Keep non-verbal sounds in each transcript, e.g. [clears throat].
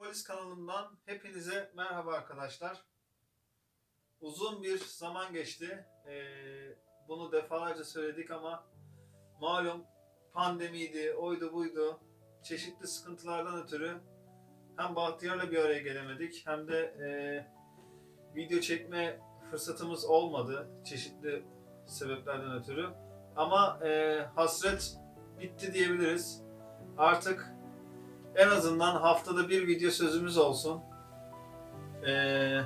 Polis kanalımdan hepinize merhaba arkadaşlar. Uzun bir zaman geçti. Ee, bunu defalarca söyledik ama malum pandemiydi, oydu buydu. Çeşitli sıkıntılardan ötürü hem Bahtiyar'la bir araya gelemedik hem de e, video çekme fırsatımız olmadı çeşitli sebeplerden ötürü. Ama e, hasret bitti diyebiliriz. Artık en azından haftada bir video sözümüz olsun. Ee,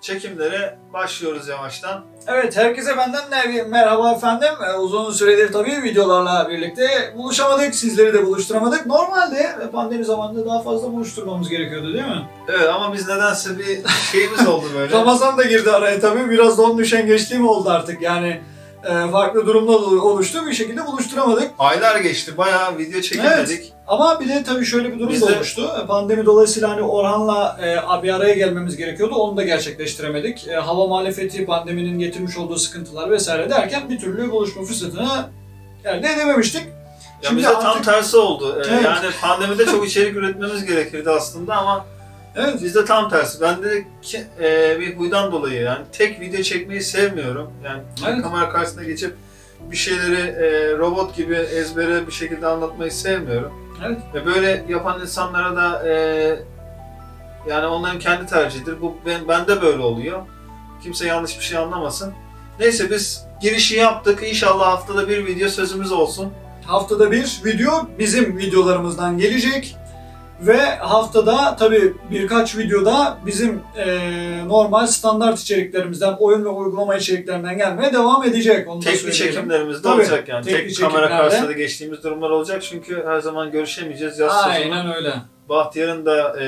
çekimlere başlıyoruz yavaştan. Evet, herkese benden merhaba efendim. Ee, uzun süredir tabii videolarla birlikte buluşamadık, sizleri de buluşturamadık. Normalde pandemi zamanında daha fazla buluşturmamız gerekiyordu değil mi? Evet ama biz nedense bir şeyimiz oldu böyle. [laughs] Ramazan da girdi araya tabii, biraz da onun üşengeçliğim oldu artık. Yani e, farklı durumlar oluştu, bir şekilde buluşturamadık. Aylar geçti, bayağı video çekemedik. Ama bir de tabii şöyle bir durum Biz da de- oluştu. E, Pandemi dolayısıyla hani Orhan'la e, bir araya gelmemiz gerekiyordu. Onu da gerçekleştiremedik. E, hava muhalefeti, pandeminin getirmiş olduğu sıkıntılar vesaire derken bir türlü buluşma fırsatını elde edememiştik. Ya Şimdi bize tam artık- tersi oldu. Evet. Yani pandemide çok içerik üretmemiz gerekirdi aslında ama Evet, bizde tam tersi. Ben de ki, e, bir huydan dolayı yani tek video çekmeyi sevmiyorum. Yani Evet. kamera karşısına geçip bir şeyleri e, robot gibi ezbere bir şekilde anlatmayı sevmiyorum. Evet. Ve böyle yapan insanlara da e, yani onların kendi tercihidir. Bu ben, bende böyle oluyor. Kimse yanlış bir şey anlamasın. Neyse biz girişi yaptık. İnşallah haftada bir video sözümüz olsun. haftada bir video bizim videolarımızdan gelecek. Ve haftada tabii birkaç videoda bizim e, normal standart içeriklerimizden, oyun ve uygulama içeriklerinden gelmeye devam edecek. Onu Tekli çekimlerimiz de Tabii, olacak yani. Tek kamera karşısında geçtiğimiz durumlar olacak çünkü her zaman görüşemeyeceğiz. Yaz sezonu. Aynen öyle. Bahtiyar'ın da e,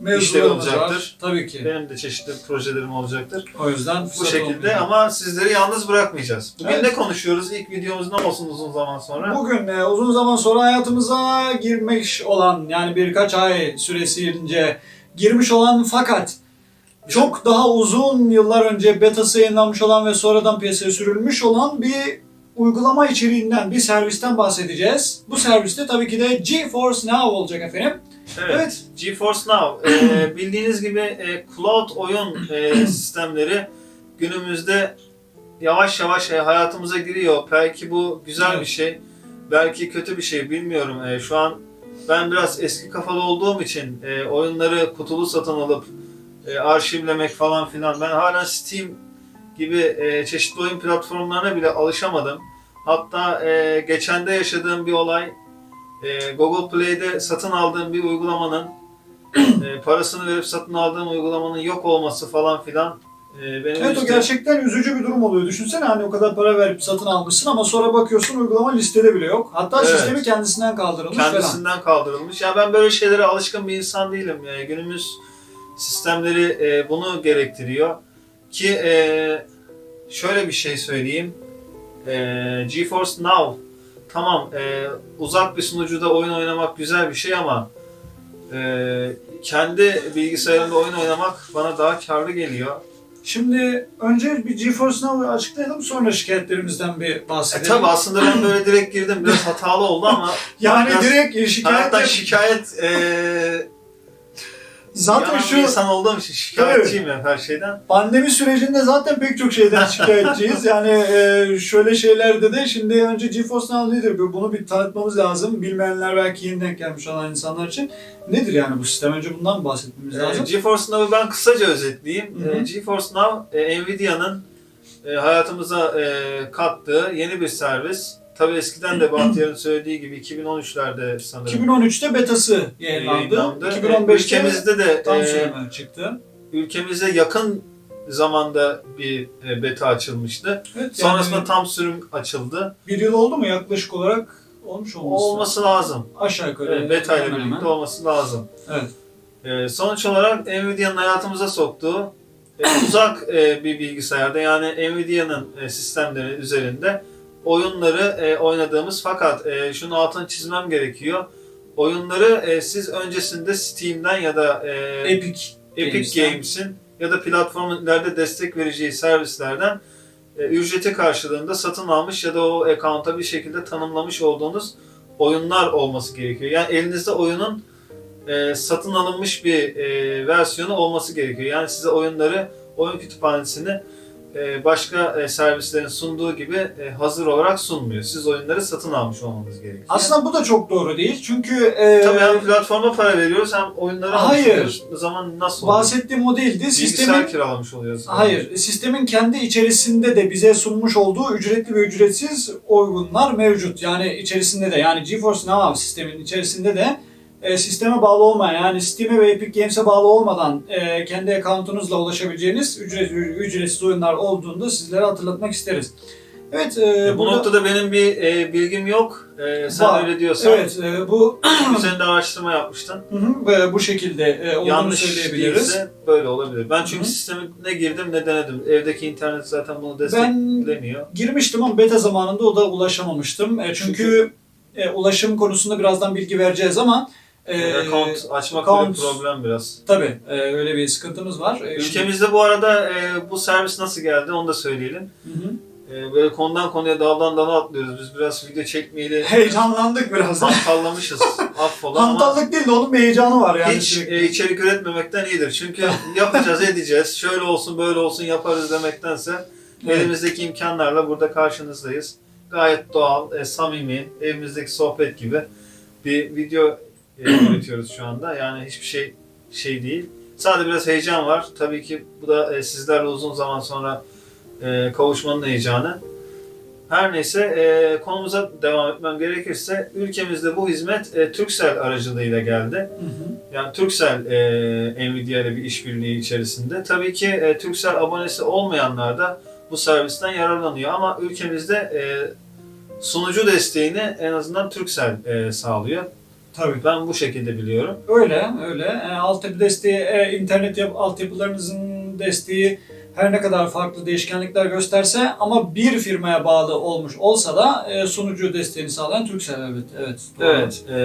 Mevzularımız olacaktır. var. Tabii ki. benim de çeşitli projelerim olacaktır. O yüzden Bu şekilde olmayacak. ama sizleri yalnız bırakmayacağız. Bugün Evet. ne konuşuyoruz? İlk videomuz ne olsun uzun zaman sonra? Bugün e, uzun zaman sonra hayatımıza girmiş olan yani birkaç ay süresince girmiş olan fakat çok daha uzun yıllar önce betası yayınlanmış olan ve sonradan piyasaya sürülmüş olan bir uygulama içeriğinden, bir servisten bahsedeceğiz. Bu serviste tabii ki de GeForce Now olacak efendim. Evet. Evet. GeForce Now. e, [clears throat] bildiğiniz gibi e, cloud oyun e, [clears throat] sistemleri günümüzde yavaş yavaş e, hayatımıza giriyor. Belki bu güzel Evet. bir şey. Belki kötü bir şey bilmiyorum. E, şu an ben biraz eski kafalı olduğum için e, oyunları kutulu satın alıp e, arşivlemek falan filan. Ben hala Steam gibi e, çeşitli oyun platformlarına bile alışamadım. Hatta e, geçen de yaşadığım bir olay e, Google Play'de satın aldığım bir uygulamanın [clears throat] e, parasını verip satın aldığım uygulamanın yok olması falan filan e, benim Evet o gerçekten üzücü bir durum oluyor. Düşünsene hani o kadar para verip satın almışsın ama sonra bakıyorsun uygulama listede bile yok. Hatta Evet. sistemi kendisinden kaldırılmış falan. kendisinden kaldırılmış. Ya ben böyle şeylere alışkın bir insan değilim. E, günümüz sistemleri e, bunu gerektiriyor. Ki e, şöyle bir şey söyleyeyim. E, GeForce Now tamam e, uzak bir sunucuda oyun oynamak güzel bir şey ama e, kendi bilgisayarında oyun oynamak bana daha karlı geliyor. Şimdi önce bir GeForce Now'ı açıklayalım sonra şikayetlerimizden bir E, bahsedelim. tabi aslında ben böyle direkt girdim biraz hatalı oldu ama [laughs] yani biraz direkt şikayet hayattan şikayet e, zaten yanan şu bir insan olduğum için şikayetçiyim ya her şeyden. pandemi sürecinde zaten pek çok şeyden [laughs] şikayetçiyiz. Yani e, şöyle şeylerde de şimdi önce GeForce Now nedir? Bunu bir tanıtmamız lazım. Bilmeyenler belki yeni denk gelmiş olan insanlar için. Nedir yani bu sistem? Önce bundan bahsetmemiz lazım. Ee, GeForce Now'ı ben kısaca özetleyeyim. Hı. Ee, GeForce Now, e, Nvidia'nın e, hayatımıza e, kattığı yeni bir servis. Tabi eskiden de Bahtiyar'ın söylediği gibi 2013'lerde sanırım 2013'te betası yayınlandı. yayınlandı. 2015'te ülkemizde de tam e, çıktı. ülkemize yakın zamanda bir e, beta açılmıştı. Evet, Sonrasında yani tam sürüm açıldı. bir yıl oldu mu yaklaşık olarak olmuş olması. Olması lazım. Aşağı yukarı. Evet, beta ile birlikte hemen. olması lazım. Evet. Ee, sonuç olarak Nvidia'nın hayatımıza soktuğu e, uzak e, bir bilgisayarda yani Nvidia'nın e, sistemleri üzerinde oyunları e, oynadığımız fakat e, şunu altını çizmem gerekiyor. Oyunları e, siz öncesinde Steam'den ya da e, Epic. Epic Games'ten. Games'in ya da platformun ileride destek vereceği servislerden e, ücreti karşılığında satın almış ya da o account'a bir şekilde tanımlamış olduğunuz oyunlar olması gerekiyor. Yani elinizde oyunun e, satın alınmış bir e, versiyonu olması gerekiyor. Yani size oyunları, oyun kütüphanesini başka e, servislerin sunduğu gibi e, hazır olarak sunmuyor. Siz oyunları satın almış olmanız gerekiyor. Aslında bu da çok doğru değil. Çünkü e, Tabii hem platforma para veriyoruz hem oyunları almış Hayır. O zaman nasıl oluyor? bahsettiğim o değildi. Bilgisayar Sistemin kiralamış oluyoruz. Hayır, sistemin kendi içerisinde de bize sunmuş olduğu ücretli ve ücretsiz oyunlar mevcut. Yani içerisinde de yani GeForce Now sistemin içerisinde de e, sisteme bağlı olmayan yani Steam'e ve Epic Games'e bağlı olmadan e, kendi account'unuzla ulaşabileceğiniz ücret, ücretsiz oyunlar olduğunu da sizlere hatırlatmak isteriz. Evet, e, E, bu burada- noktada benim bir e, bilgim yok. E, sen Var. öyle diyorsan. Evet, e, bu [clears throat] Üzerinde araştırma yapmıştın. hı hı, e, bu şekilde e, olduğunu Yanlış söyleyebiliriz. değilse böyle olabilir. Ben çünkü Hı hı. sisteme ne girdim ne denedim. Evdeki internet zaten bunu Ben desteklemiyor. girmiştim ama beta zamanında o da ulaşamamıştım. E, çünkü e, ulaşım konusunda birazdan bilgi vereceğiz ama e, account açmak account- bir problem biraz. tabii e, öyle bir sıkıntımız var. E, şimdi- Ülkemizde bu arada e, bu servis nasıl geldi onu da söyleyelim. Hı hı. E, böyle konudan konuya daldan dala atlıyoruz. Biz biraz video çekmeyeli [laughs] Heyecanlandık biraz. hantallamışız. [laughs] Affola ama Hantallık değil de onun bir heyecanı var yani. hiç e, içerik üretmemekten iyidir. Çünkü yapacağız edeceğiz. Şöyle olsun böyle olsun yaparız demektense Evet. elimizdeki imkanlarla burada karşınızdayız. Gayet doğal, e, samimi, evimizdeki sohbet gibi bir video e, üretiyoruz şu anda. Yani hiçbir şey şey değil. Sadece biraz heyecan var. Tabii ki bu da e, sizlerle uzun zaman sonra e, kavuşmanın heyecanı. Her neyse e, konumuza devam etmem gerekirse ülkemizde bu hizmet e, Turkcell aracılığıyla geldi. Hı hı. Yani Turkcell e, Nvidia ile bir işbirliği içerisinde. Tabii ki e, Turkcell abonesi olmayanlar da bu servisten yararlanıyor ama ülkemizde e, sunucu desteğini en azından Turkcell e, sağlıyor. Tabii. Ben bu şekilde biliyorum. Öyle, öyle. E, altyapı desteği, e, internet yap, altyapılarınızın desteği her ne kadar farklı değişkenlikler gösterse ama bir firmaya bağlı olmuş olsa da e, sunucu desteğini sağlayan Turkcell evet. Evet. doğru. Evet. E,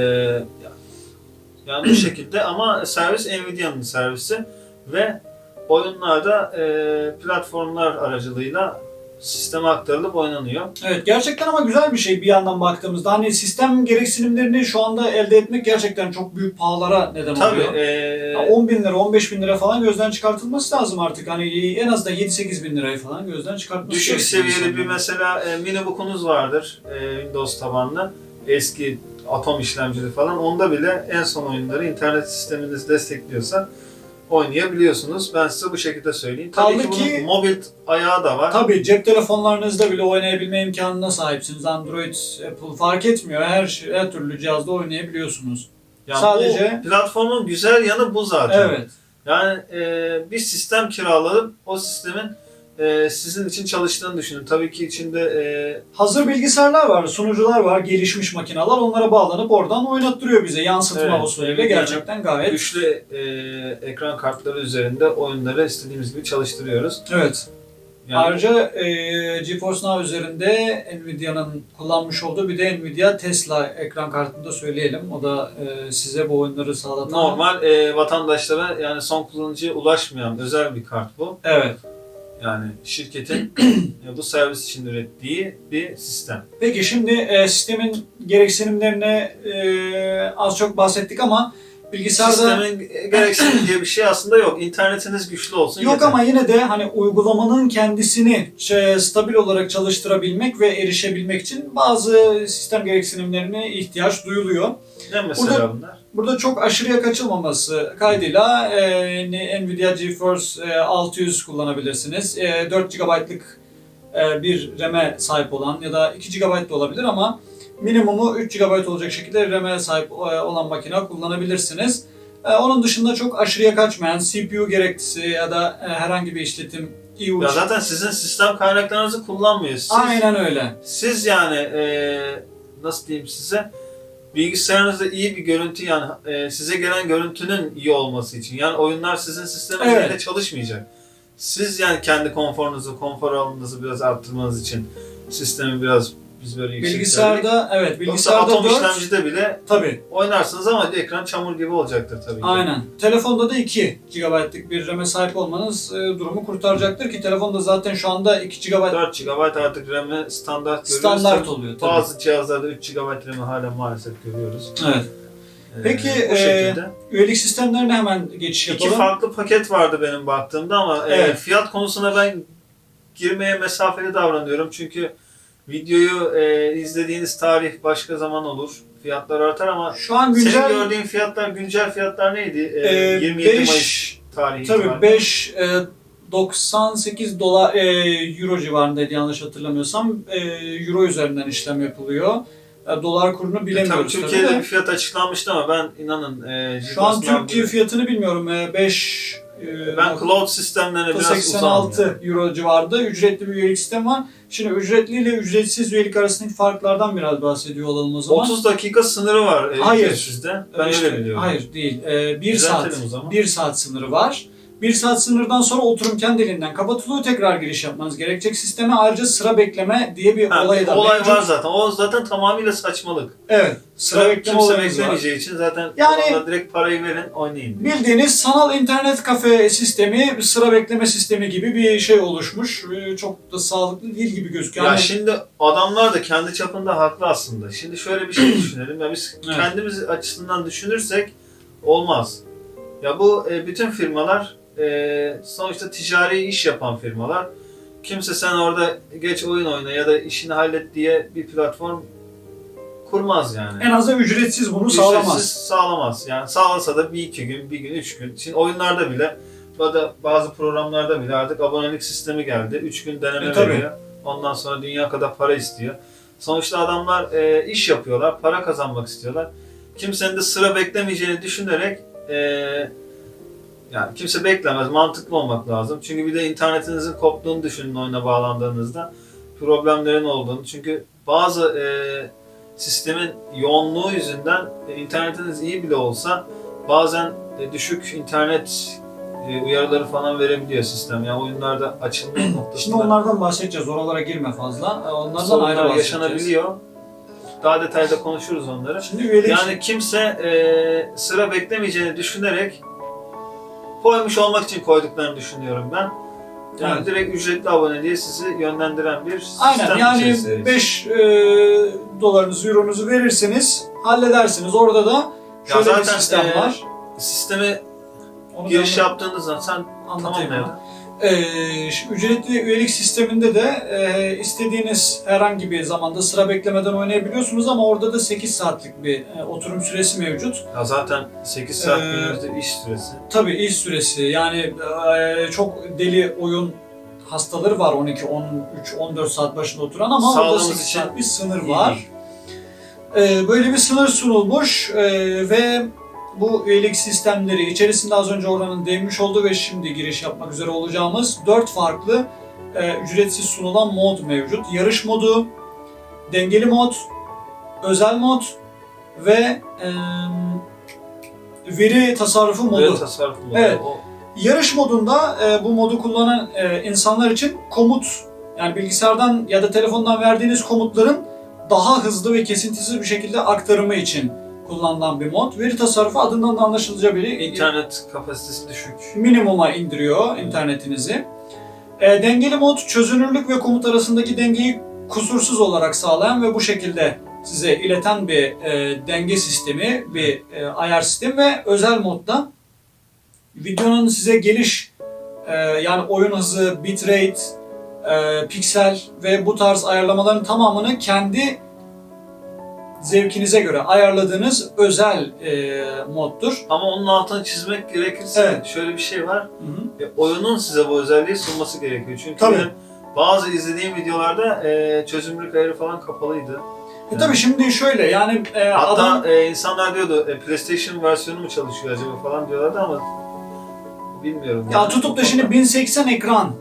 yani bu [clears throat] şekilde ama servis Nvidia'nın servisi ve oyunlarda e, platformlar aracılığıyla sisteme aktarılıp oynanıyor. Evet gerçekten ama güzel bir şey bir yandan baktığımızda. Hani sistem gereksinimlerini şu anda elde etmek gerçekten çok büyük pahalara neden Tabii. oluyor. E, Ya 10 bin lira, 15 bin lira falan gözden çıkartılması lazım artık. Hani en azından 7-8 bin lirayı falan gözden çıkartması Düşük seviyeli bir mesela e, minibook'unuz vardır e, Windows tabanlı. Eski Atom işlemcili falan. Onda bile en son oyunları internet sisteminiz destekliyorsa oynayabiliyorsunuz. Ben size bu şekilde söyleyeyim. Tabii Kaldı ki bunun ki- mobil ayağı da var. Tabii cep telefonlarınızda bile oynayabilme imkanına sahipsiniz. Android, Apple fark etmiyor. Her şey, her türlü cihazda oynayabiliyorsunuz. Yani sadece- bu platformun güzel yanı bu zaten. Evet. Yani e, bir sistem kiralayıp o sistemin e, sizin için çalıştığını düşünün. Tabii ki içinde e, Hazır bilgisayarlar var, sunucular var, gelişmiş makineler. Onlara bağlanıp oradan oynattırıyor bize. Yansıtma Evet, usulüyle gerçekten gayet. güçlü e, ekran kartları üzerinde oyunları istediğimiz gibi çalıştırıyoruz. Evet. Yani Ayrıca e, GeForce Now üzerinde Nvidia'nın kullanmış olduğu bir de Nvidia Tesla ekran kartını da söyleyelim. O da e, size bu oyunları sağlatan. normal e, vatandaşlara yani son kullanıcıya ulaşmayan özel bir kart bu. Evet. Yani şirketin [clears throat] e, bu servis için ürettiği bir sistem. Peki şimdi e, sistemin gereksinimlerine e, az çok bahsettik ama bilgisayarda Sistemin gereksinim diye bir şey aslında yok. İnternetiniz güçlü olsun yok yeter. ama yine de hani uygulamanın kendisini şey, stabil olarak çalıştırabilmek ve erişebilmek için bazı sistem gereksinimlerine ihtiyaç duyuluyor. Ne mesela Burada- bunlar? Burada çok aşırıya kaçılmaması kaydıyla e, Nvidia GeForce e, 600 kullanabilirsiniz. E, 4 GB'lık e, bir RAM'e sahip olan ya da 2 GB da olabilir ama minimumu 3 GB olacak şekilde RAM'e sahip e, olan makine kullanabilirsiniz. E, onun dışında çok aşırıya kaçmayan CPU gerektisi ya da e, herhangi bir işletim iyi uç. Ya zaten sizin sistem kaynaklarınızı kullanmıyor. Siz, Aynen öyle. siz yani e, nasıl diyeyim size bilgisayarınızda iyi bir görüntü yani e, size gelen görüntünün iyi olması için. Yani oyunlar sizin sisteminizde Evet. çalışmayacak. Siz yani kendi konforunuzu, konfor alanınızı biraz arttırmanız için sistemi biraz biz böyle yüksek. Bilgisayarda evet Yoksa bilgisayarda atom 4 işlemcide bile tabii oynarsınız ama ekran çamur gibi olacaktır tabii ki. Aynen. Telefonda da 2 GB'lık bir RAM'e sahip olmanız e, durumu kurtaracaktır ki telefonda zaten şu anda 2 GB 4 GB artık RAM'i standart görüyoruz. standart oluyor tabii. Bazı cihazlarda 3 GB RAM'i hala maalesef görüyoruz. Evet. Peki, bu e, şekilde. Üyelik sistemlerine hemen geçiş İki yapalım. farklı paket vardı benim baktığımda ama e, Evet. fiyat konusuna ben girmeye mesafeli davranıyorum. Çünkü videoyu e, izlediğiniz tarih başka zaman olur. Fiyatlar artar ama Şu an senin güncel gördüğün fiyatlar, güncel fiyatlar neydi? E, e, 27 beş- Mayıs tarihi Tabii itibariyle. 5 e, 98 dolar e, euro civarındaydı yanlış hatırlamıyorsam. E, euro üzerinden işlem yapılıyor. E, dolar kurunu E, tabii bilemiyoruz tabii, Türkiye'de de. bir fiyat açıklanmıştı ama ben inanın e, Şu an Türkiye aldığı- fiyatını bilmiyorum. E, 5 e, ben cloud sistemlerine biraz uzağım. 86 yani. euro civarında ücretli bir üyelik sistemi var. Şimdi ücretli ile ücretsiz üyelik arasındaki farklardan biraz bahsediyor olalım o zaman. 30 dakika sınırı var e, Hayır. ücretsizde. Ben İşte, öyle biliyorum. Hayır değil. Ee, bir Düzeltelim saat, bir saat sınırı var. Bir saat sınırdan sonra oturum kendiliğinden kapatılıyor. Tekrar giriş yapmanız gerekecek. Sisteme ayrıca sıra bekleme diye bir Ha, olay da olay mevcut. var zaten. O zaten tamamıyla saçmalık. Evet. Sıra Sıra bekleme kimse var. beklemeyeceği için zaten Yani- direkt parayı verin oynayın. diyor. Bildiğiniz sanal internet kafe sistemi, sıra bekleme sistemi gibi bir şey oluşmuş. Ee, Çok da sağlıklı değil gibi gözüküyor. Ya Yani- şimdi adamlar da kendi çapında haklı aslında. Şimdi şöyle bir şey [clears throat] düşünelim. Ya biz Evet. kendimiz açısından düşünürsek olmaz. Ya bu e, bütün firmalar e, sonuçta ticari iş yapan firmalar. Kimse sen orada geç oyun oyna ya da işini hallet diye bir platform kurmaz yani. en azından ücretsiz bunu Ücretsiz sağlamaz. sağlamaz. Yani sağlasa da bir iki gün, bir gün, üç gün. Şimdi oyunlarda bile bazı programlarda bile artık abonelik sistemi geldi. Üç gün deneme E, tabii. veriyor. Ondan sonra dünya kadar para istiyor. Sonuçta adamlar e, iş yapıyorlar, para kazanmak istiyorlar. Kimsenin de sıra beklemeyeceğini düşünerek e, yani kimse beklemez, mantıklı olmak lazım. Çünkü bir de internetinizin koptuğunu düşünün oyuna bağlandığınızda. Problemlerin olduğunu. Çünkü bazı e, sistemin yoğunluğu yüzünden e, internetiniz iyi bile olsa bazen e, düşük internet e, uyarıları falan verebiliyor sistem. Yani oyunlarda açılma [clears throat] noktasında Şimdi onlardan bahsedeceğiz. Oralara girme fazla. Ee, Onlardan ayrı bahsedeceğiz. yaşanabiliyor. Daha detaylı konuşuruz onları. Şimdi Yani kimse e, sıra beklemeyeceğini düşünerek koymuş olmak için koyduklarını düşünüyorum ben. Yani Evet. direkt ücretli abone diye sizi yönlendiren bir sistem Aynen yani içerisindeyiz. 5 dolarınızı, euronuzu verirsiniz, halledersiniz. Orada da şöyle bir zaten, sistem e, var. Sisteme Onu giriş yaptığınız zaman sen anlatayım. Ee, ücretli üyelik sisteminde de e, istediğiniz herhangi bir zamanda sıra beklemeden oynayabiliyorsunuz ama orada da 8 saatlik bir e, oturum süresi mevcut. ya zaten 8 saat Ee, günümüzde iş süresi. Tabii iş süresi yani e, çok deli oyun hastaları var 12, 13, 14 saat başında oturan ama orada Sağlığımız 8 için saat bir sınır var. değil. Ee, böyle bir sınır sunulmuş ee, ve bu üyelik sistemleri içerisinde az önce oranın değinmiş olduğu ve şimdi giriş yapmak üzere olacağımız dört farklı e, ücretsiz sunulan mod mevcut. Yarış modu, dengeli mod, özel mod ve e, veri tasarrufu modu. Ve tasarruf modu. Evet. O, Yarış modunda e, bu modu kullanan e, insanlar için komut yani bilgisayardan ya da telefondan verdiğiniz komutların daha hızlı ve kesintisiz bir şekilde aktarımı için kullanılan bir mod. Veri tasarrufu adından da anlaşılacağı bir internet kapasitesi düşük. minimuma indiriyor internetinizi. E, dengeli mod çözünürlük ve komut arasındaki dengeyi kusursuz olarak sağlayan ve bu şekilde size ileten bir e, denge sistemi, bir e, ayar sistemi ve özel modda videonun size geliş e, yani oyun hızı, bitrate, e, piksel ve bu tarz ayarlamaların tamamını kendi zevkinize göre ayarladığınız özel e, moddur. Ama onun altını çizmek gerekirse Evet. şöyle bir şey var. Hı hı. E, oyunun size bu özelliği sunması gerekiyor. Çünkü Tabii. benim bazı izlediğim videolarda e, çözünürlük ayarı falan kapalıydı. E tabii şimdi şöyle yani e, Hatta adam e, insanlar diyordu e, PlayStation versiyonu mu çalışıyor acaba falan diyorlardı ama bilmiyorum. ya yani. tutup da şimdi 1080 ekran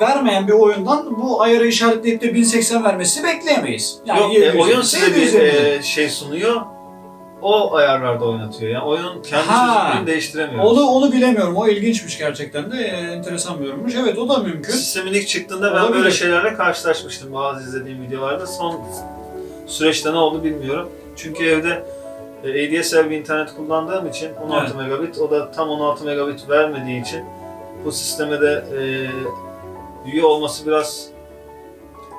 vermeyen bir oyundan bu ayarı işaretleyip de 1080 vermesi bekleyemeyiz. Yani Yok, e, 720, oyun size bir 720. e, şey sunuyor. O ayarlarda oynatıyor. Yani oyun kendi Ha. çözünürlüğünü değiştiremiyor. onu onu bilemiyorum. O ilginçmiş gerçekten de. E, enteresan bir yorummuş. Evet o da mümkün. Sistemin ilk çıktığında ben Olabilir. böyle şeylerle karşılaşmıştım bazı izlediğim videolarda. Son süreçte ne oldu bilmiyorum. Çünkü evde e, ADSL bir internet kullandığım için 16 Evet. megabit, o da tam 16 megabit vermediği için bu sisteme de e, üye olması biraz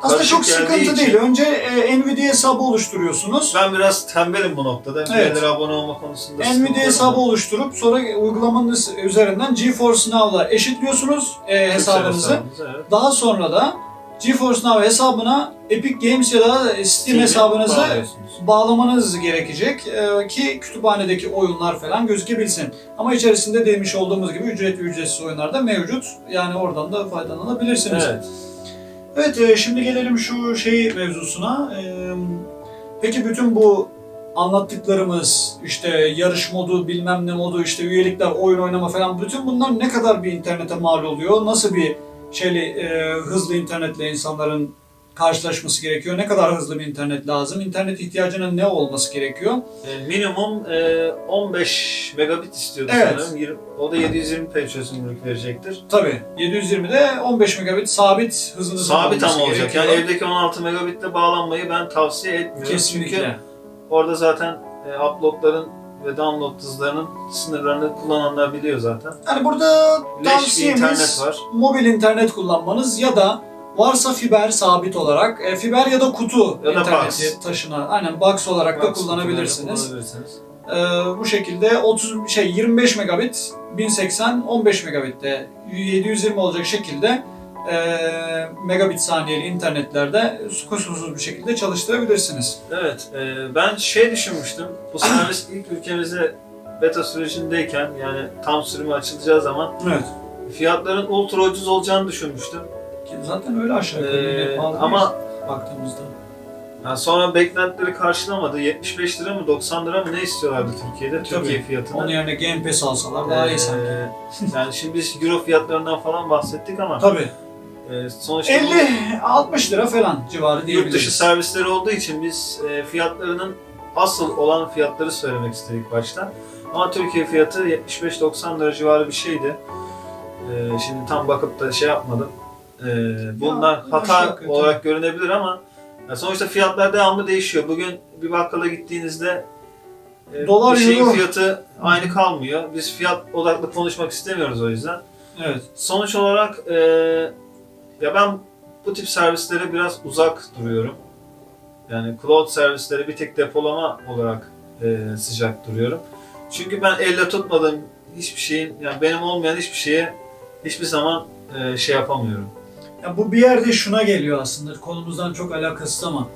Aslında Karışık çok sıkıntı için- değil. Önce e, Nvidia hesabı oluşturuyorsunuz. Ben biraz tembelim bu noktada. Evet. Üyelere abone olma konusunda Nvidia hesabı var. oluşturup sonra uygulamanız üzerinden GeForce Now'la eşitliyorsunuz e, hesabınızı. hesabımız, evet. Daha sonra da GeForce Now hesabına Epic Games ya da Steam Steam'i hesabınızı bağlıyorsunuz. bağlamanız gerekecek e, ki kütüphanedeki oyunlar falan gözükebilsin. Ama içerisinde demiş olduğumuz gibi ücretli ücretsiz oyunlar da mevcut. Yani oradan da faydalanabilirsiniz. Evet. Evet, e, şimdi gelelim şu şey mevzusuna. E, peki bütün bu anlattıklarımız, işte yarış modu, bilmem ne modu, işte üyelikler, oyun oynama falan bütün bunlar ne kadar bir internete mal oluyor? Nasıl bir şeyle e, hızlı internetle insanların karşılaşması gerekiyor? Ne kadar hızlı bir internet lazım? İnternet ihtiyacının ne olması gerekiyor? E, minimum e, 15 megabit istiyordu Evet. sanırım. O da 720p çözünürlük verecektir. Tabii 720'de 15 megabit sabit hızınızın Sabit ama olacak. gerekiyor. Yani evdeki 16 megabitle bağlanmayı ben tavsiye etmiyorum. Kesinlikle. Çünkü orada zaten e, uploadların ve download hızlarının sınırlarını kullananlar biliyor zaten. Yani burada Leş bir tavsiyemiz var. mobil internet kullanmanız ya da varsa fiber sabit olarak e, fiber ya da kutu Ya da interneti box. taşınan aynen box olarak da kullanabilirsiniz. kullanabilirsiniz. E, bu şekilde 30 şey 25 megabit 1080 15 megabitte 720 olacak şekilde e, megabit saniyeli internetlerde kusursuz bir şekilde çalıştırabilirsiniz. Evet, e, ben şey düşünmüştüm. Bu servis [clears throat] ilk ülkemize beta sürecindeyken yani tam sürümü açılacağı zaman Evet. fiyatların ultra ucuz olacağını düşünmüştüm. Ki Zaten öyle aşağı yukarı. Ee, ama baktığımızda. yani sonra beklentileri karşılamadı. 75 lira mı 90 lira mı ne istiyorlardı Türkiye'de? Tabii. Türkiye fiyatını. Onun yerine Game Pass alsalar daha iyi sanki. Ee, yani şimdi biz euro fiyatlarından falan bahsettik ama Tabii. E, sonuçta bu 50-60 lira falan civarı yurt diyebiliriz. dışı servisleri olduğu için biz e, fiyatlarının asıl olan fiyatları söylemek istedik başta. Ama Türkiye fiyatı 75-90 lira civarı bir şeydi. E, şimdi tam bakıp da şey yapmadım. E, bunlar aşağı hata yukarı, olarak görünebilir ama ya sonuçta fiyatlar devamlı değişiyor. Bugün bir bakkala gittiğinizde e, Dolar, bir şeyin euro. fiyatı aynı kalmıyor. Biz fiyat odaklı konuşmak istemiyoruz o yüzden. Evet. Sonuç olarak e, ya ben bu tip servislere biraz uzak duruyorum. Yani cloud servisleri bir tek depolama olarak e, sıcak duruyorum. Çünkü ben elle tutmadığım hiçbir şeyin, yani benim olmayan hiçbir şeye hiçbir zaman e, şey yapamıyorum. Ya bu bir yerde şuna geliyor aslında. Konumuzdan çok alakasız ama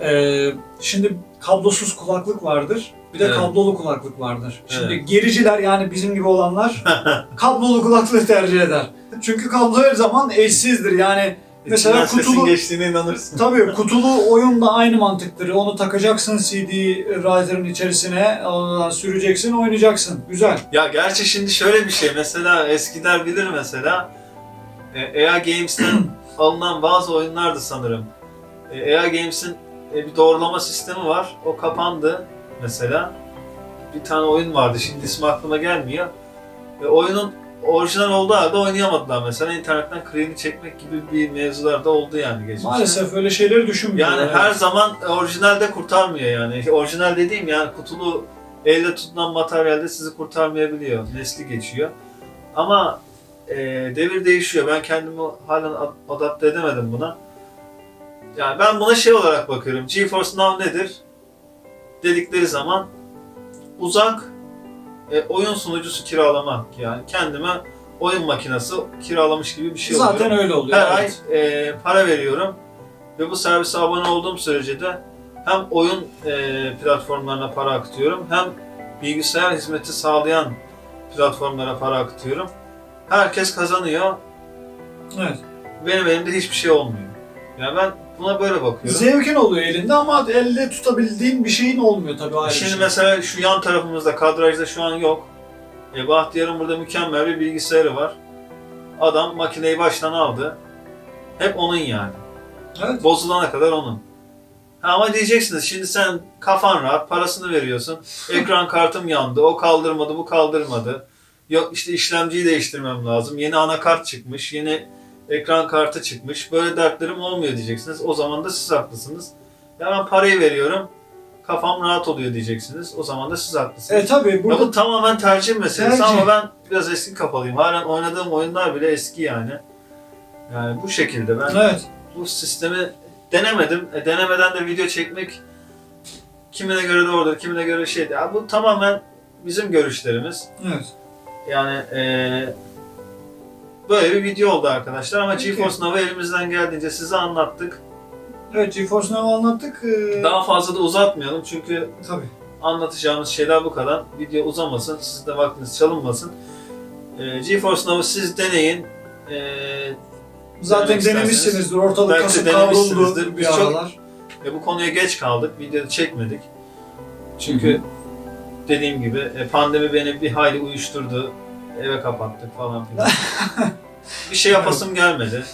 e, şimdi kablosuz kulaklık vardır. Bir de Evet. kablolu kulaklık vardır. Şimdi Evet. gericiler yani bizim gibi olanlar [laughs] kablolu kulaklığı tercih eder. Çünkü kablo her zaman eşsizdir. Yani Mesela İçinden kutulu- geçtiğine inanırsın. Tabii [laughs] kutulu oyun da aynı mantıktır. Onu takacaksın CD writer'ın içerisine, ondan süreceksin, oynayacaksın. Güzel. Ya gerçi şimdi şöyle bir şey mesela eskiler bilir mesela e, EA Games'ten [clears throat] alınan bazı oyunlardı sanırım. E, EA Games'in e, bir doğrulama sistemi var. O kapandı mesela. Bir tane oyun vardı şimdi ismi aklıma gelmiyor. Ve oyunun orijinal olduğu halde oynayamadılar mesela. internetten clean'i çekmek gibi bir mevzular da oldu yani geçmişte. Maalesef öyle şeyleri düşünmüyorlar. Yani evet. her zaman orijinal de kurtarmıyor yani. Orijinal dediğim yani kutulu elle tutulan materyalde sizi kurtarmayabiliyor. Nesli geçiyor. Ama e, devir değişiyor. Ben kendimi halen ad- adapte edemedim buna. Yani ben buna şey olarak bakıyorum. GeForce Now nedir? Dedikleri zaman uzak e, oyun sunucusu kiralamak. Yani kendime oyun makinesi kiralamış gibi bir şey oluyor. Zaten öyle oluyor. Her evet. ay e, para veriyorum ve bu servise abone olduğum sürece de hem oyun e, platformlarına para akıtıyorum hem bilgisayar hizmeti sağlayan platformlara para akıtıyorum. Herkes kazanıyor. Evet. Benim elimde hiçbir şey olmuyor. Yani ben buna böyle bakıyorum. Zevkin oluyor elinde ama elde tutabildiğin bir şeyin olmuyor tabii ayrı Şimdi şey. mesela şu yan tarafımızda kadrajda şu an yok. E, Bahtiyar'ın burada mükemmel bir bilgisayarı var. Adam makineyi baştan aldı. Hep onun yani. Evet. Bozulana kadar onun. Ha, ama diyeceksiniz şimdi sen kafan rahat, parasını veriyorsun. [laughs] Ekran kartım yandı, o kaldırmadı, bu kaldırmadı. Yok işte işlemciyi değiştirmem lazım. Yeni anakart çıkmış, yeni ekran kartı çıkmış. Böyle dertlerim olmuyor diyeceksiniz. O zaman da siz haklısınız. Ya ben parayı veriyorum, kafam rahat oluyor diyeceksiniz. O zaman da siz haklısınız. E tabii Ya burada bu tamamen tercih meselesi Tercih. ama ben biraz eski kafalıyım. Halen oynadığım oyunlar bile eski yani. Yani bu şekilde ben evet. bu sistemi denemedim. E, denemeden de video çekmek kimine göre doğrudur, kimine göre şeydi. Ya bu tamamen bizim görüşlerimiz. Evet. Yani eee, böyle bir video oldu arkadaşlar ama Peki. GeForce Now'ı elimizden geldiğince size anlattık. Evet GeForce Now anlattık. Ee, Daha fazla da uzatmayalım çünkü Tabii. anlatacağımız şeyler bu kadar. Video uzamasın, sizin de vaktiniz çalınmasın. Eee GeForce Now'ı siz deneyin. Eee, Zaten denemişsinizdir. Ortalık kasıp kavruldu bir çok- aralar. e, bu konuya geç kaldık, videoda çekmedik. Çünkü dediğim gibi e, pandemi beni bir hayli uyuşturdu. Eve kapattık falan filan. [laughs] bir şey yapasım gelmedi.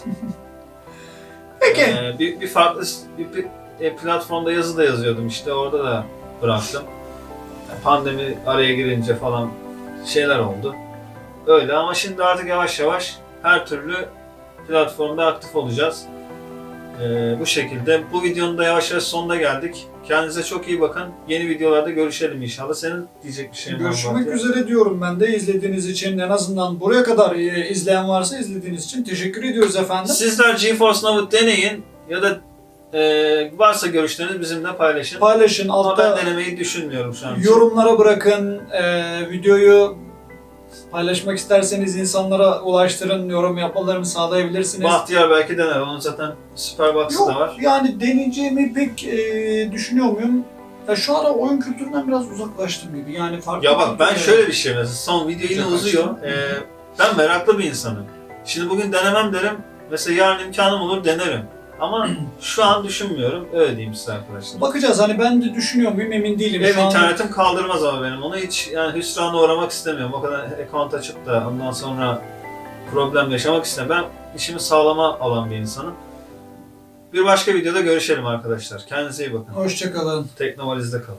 Peki. Ee, bir, bir farklı bir, pl- e, platformda yazı da yazıyordum işte orada da bıraktım. Pandemi araya girince falan şeyler oldu. Öyle ama şimdi artık yavaş yavaş her türlü platformda aktif olacağız. Ee, bu şekilde. Bu videonun da yavaş yavaş sonuna geldik. Kendinize çok iyi bakın. Yeni videolarda görüşelim inşallah. Senin diyecek bir şeyin var mı Görüşmek üzere diyorum ben de izlediğiniz için en azından buraya kadar e, izleyen varsa izlediğiniz için teşekkür ediyoruz efendim. Sizler GeForce Now'ı deneyin ya da e, varsa görüşlerinizi bizimle paylaşın. Paylaşın Ama altta ben denemeyi düşünmüyorum şu an. yorumlara bırakın e, videoyu paylaşmak isterseniz insanlara ulaştırın yorum yapmalarını sağlayabilirsiniz. Bahtiyar belki dener. Onun zaten Superbox'ı da var. yani deneyeceğimi pek e, düşünüyor muyum? Ya şu ara oyun kültüründen biraz uzaklaştım gibi. Yani farklı Ya bak ben kültürlere- şöyle bir şey mesela son video yine Çok uzuyor. açtım. Ee, ben meraklı bir insanım. Şimdi bugün denemem derim. Mesela yarın imkanım olur denerim. Ama şu an düşünmüyorum. Öyle diyeyim size arkadaşlar. Bakacağız hani ben de düşünüyor muyum emin değilim. Ev Şu an- internetim kaldırmaz ama benim. Onu hiç yani hüsrana uğramak istemiyorum. O kadar account açıp da ondan sonra problem yaşamak istemiyorum. Ben işimi sağlama alan bir insanım. Bir başka videoda görüşelim arkadaşlar. Kendinize iyi bakın. Hoşçakalın. Teknovaliz'de kalın.